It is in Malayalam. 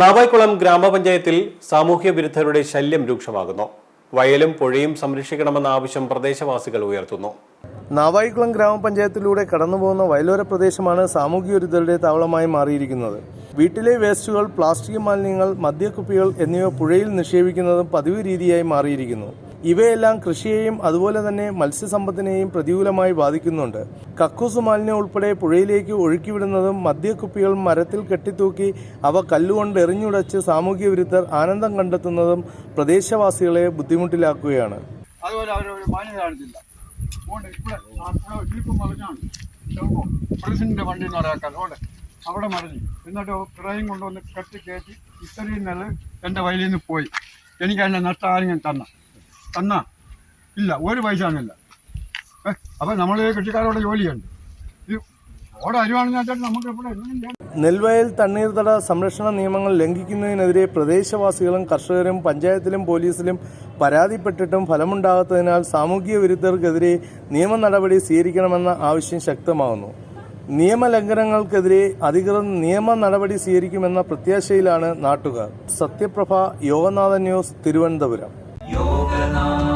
നാവായിക്കുളം ഗ്രാമപഞ്ചായത്തിൽ സാമൂഹ്യ വിരുദ്ധരുടെ ശല്യം രൂക്ഷമാകുന്നു. വയലും പുഴയും സംരക്ഷിക്കണമെന്ന ആവശ്യം പ്രദേശവാസികൾ ഉയർത്തുന്നു. നാവായിക്കുളം ഗ്രാമപഞ്ചായത്തിലൂടെ കടന്നുപോകുന്ന വയലോര പ്രദേശമാണ് സാമൂഹ്യ വിരുദ്ധരുടെ താവളമായി മാറിയിരിക്കുന്നത്. വീട്ടിലെ വേസ്റ്റുകൾ പ്ലാസ്റ്റിക് മാലിന്യങ്ങൾ മദ്യക്കുപ്പികൾ എന്നിവ പുഴയിൽ നിക്ഷേപിക്കുന്നതും പതിവ് രീതിയായി മാറിയിരിക്കുന്നു. ഇവയെല്ലാം കൃഷിയെയും അതുപോലെ തന്നെ മത്സ്യസമ്പത്തിനെയും പ്രതികൂലമായി ബാധിക്കുന്നുണ്ട്. കക്കൂസ് മാലിന്യം ഉൾപ്പെടെ പുഴയിലേക്ക് ഒഴുക്കിവിടുന്നതും മദ്യക്കുപ്പികൾ മരത്തിൽ കെട്ടിത്തൂക്കി അവ കല്ലുകൊണ്ട് എറിഞ്ഞുടച്ച് സാമൂഹ്യ വിരുദ്ധർ ആനന്ദം കണ്ടെത്തുന്നതും പ്രദേശവാസികളെ ബുദ്ധിമുട്ടിലാക്കുകയാണ്. അതുപോലെ അവിടെ മറിഞ്ഞു. എന്നിട്ട് ട്രെയിൻ കൊണ്ടുവന്ന് കെട്ടി കയറ്റി ഇത്രയും നെല്ല് എന്റെ വയലിൽ നിന്ന് പോയി. എനിക്ക് അതിന്റെ നഷ്ടം ആരെങ്കിലും തന്ന. തന്ന. ഇല്ല ഒരു പൈസ തന്നില്ല. അപ്പൊ നമ്മൾ കൃഷിക്കാരോട് ജോലിയുണ്ട് അരിവാണെന്ന് വെച്ചാൽ നമുക്ക് നെൽവയൽ തണ്ണീർത്തട സംരക്ഷണ നിയമങ്ങൾ ലംഘിക്കുന്നതിനെതിരെ പ്രദേശവാസികളും കർഷകരും പഞ്ചായത്തിലും പോലീസിലും പരാതിപ്പെട്ടിട്ടും ഫലമുണ്ടാകാത്തതിനാൽ സാമൂഹിക വിരുദ്ധർക്കെതിരെ നിയമ നടപടി സ്വീകരിക്കണമെന്ന ആവശ്യം ശക്തമാകുന്നു നിയമലംഘനങ്ങൾക്കെതിരെ അധികൃതർ നിയമ നടപടി സ്വീകരിക്കുമെന്ന പ്രത്യാശയിലാണ് നാട്ടുകാർ. സത്യപ്രഭ യോഗനാഥൻ ന്യൂസ് തിരുവനന്തപുരം. Maintenant.